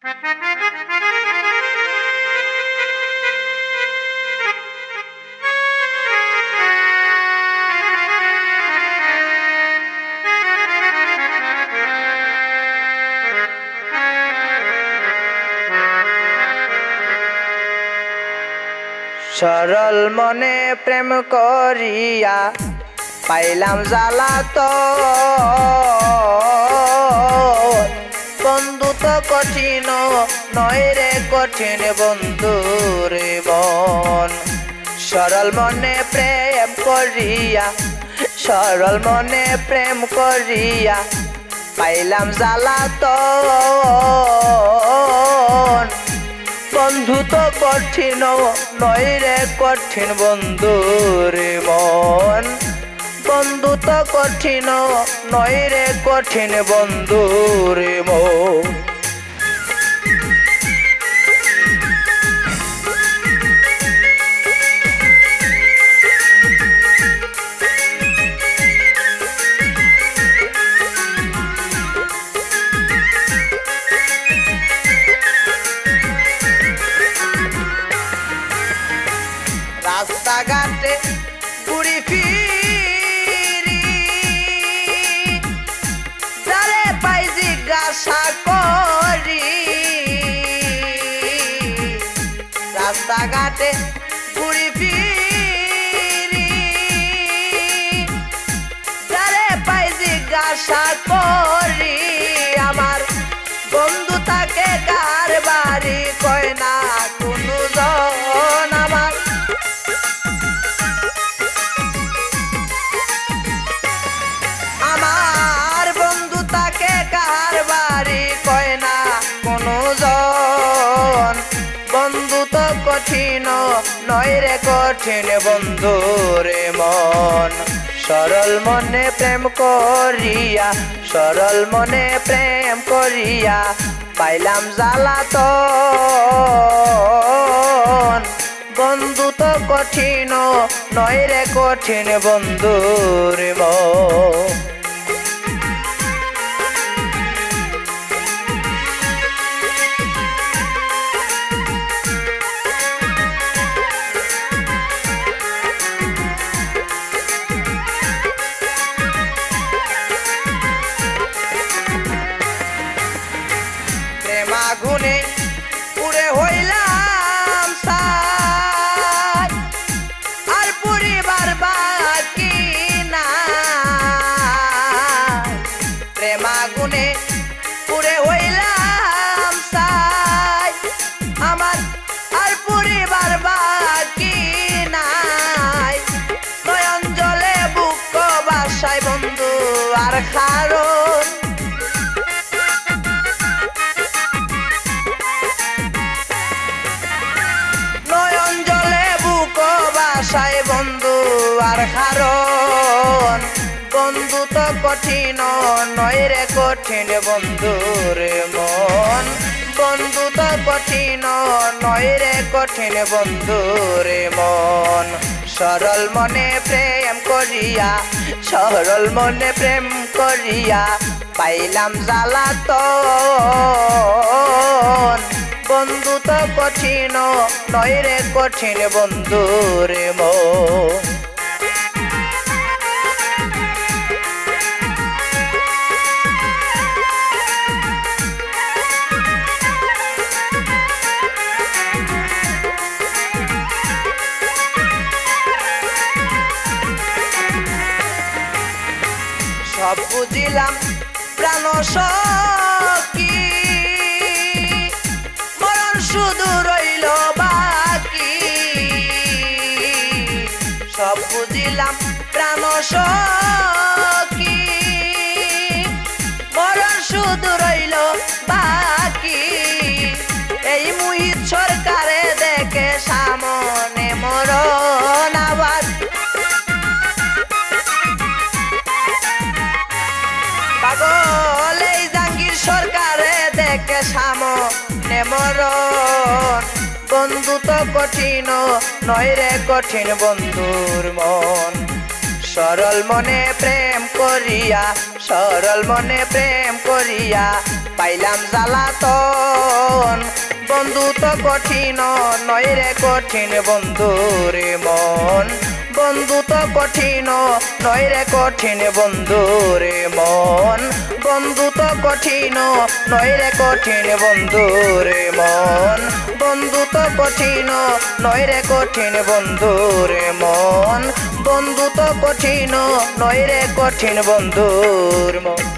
সরল মনে প্রেম করিয়া পাইলাম জ্বালা তো। কঠিন, নয় রে কঠিন বন্ধু রে মন। সরল মনে প্রেম করিয়া, সরল মনে প্রেম করিয়া পাইলাম জ্বালা তো বন্ধু তো কঠিন, নয় রে কঠিন বন্ধু রে মন। বন্ধু তো কঠিন, নয় রে কঠিন বন্ধু রে মন। রাস্তাঘাটে ঘুরি ফিরি বন্ধু তো কঠিন, নয় রে কঠিন বন্ধু রে মন। সরল মনে প্রেম করিয়া, সরল মনে প্রেম করিয়া পাইলাম জ্বালা তো বন্ধু তো কঠিন, নয় রে কঠিন বন্ধু রে মন। প্রেমাগুনে পুরে হইলাম আর কারণ বন্ধু তো কঠিন নয় রে কঠিন বন্ধু রে মন। বন্ধু তো কঠিন নয় রে কঠিন বন্ধু রে মন। সরল মনে প্রেম করিয়া, সরল মনে প্রেম করিয়া পাইলাম জ্বালা তো বন্ধু তো কঠিন নয় রে কঠিন বন্ধু রে মন। বুঝিলাম প্রাণ সখী। মরণ শুধু রইল বাকি। সব বুঝিলাম প্রাণ মরণ। বন্ধু তো কঠিন, নয় রে কঠিন বন্ধুর মন। সরল মনে প্রেম করিয়া, সরল মনে প্রেম করিয়া পাইলাম জ্বালা তো বন্ধু তো কঠিন, নয় রে কঠিন বন্ধু রে মন। বন্ধু তো কঠিন নয় রে কঠিন বন্ধু রে মন। বন্ধু তো কঠিন নয় রে কঠিন বন্ধু রে মন। বন্ধু তো কঠিন নয় রে কঠিন বন্ধু রে মন। বন্ধু তো কঠিন নয় রে কঠিন বন্ধুর মন।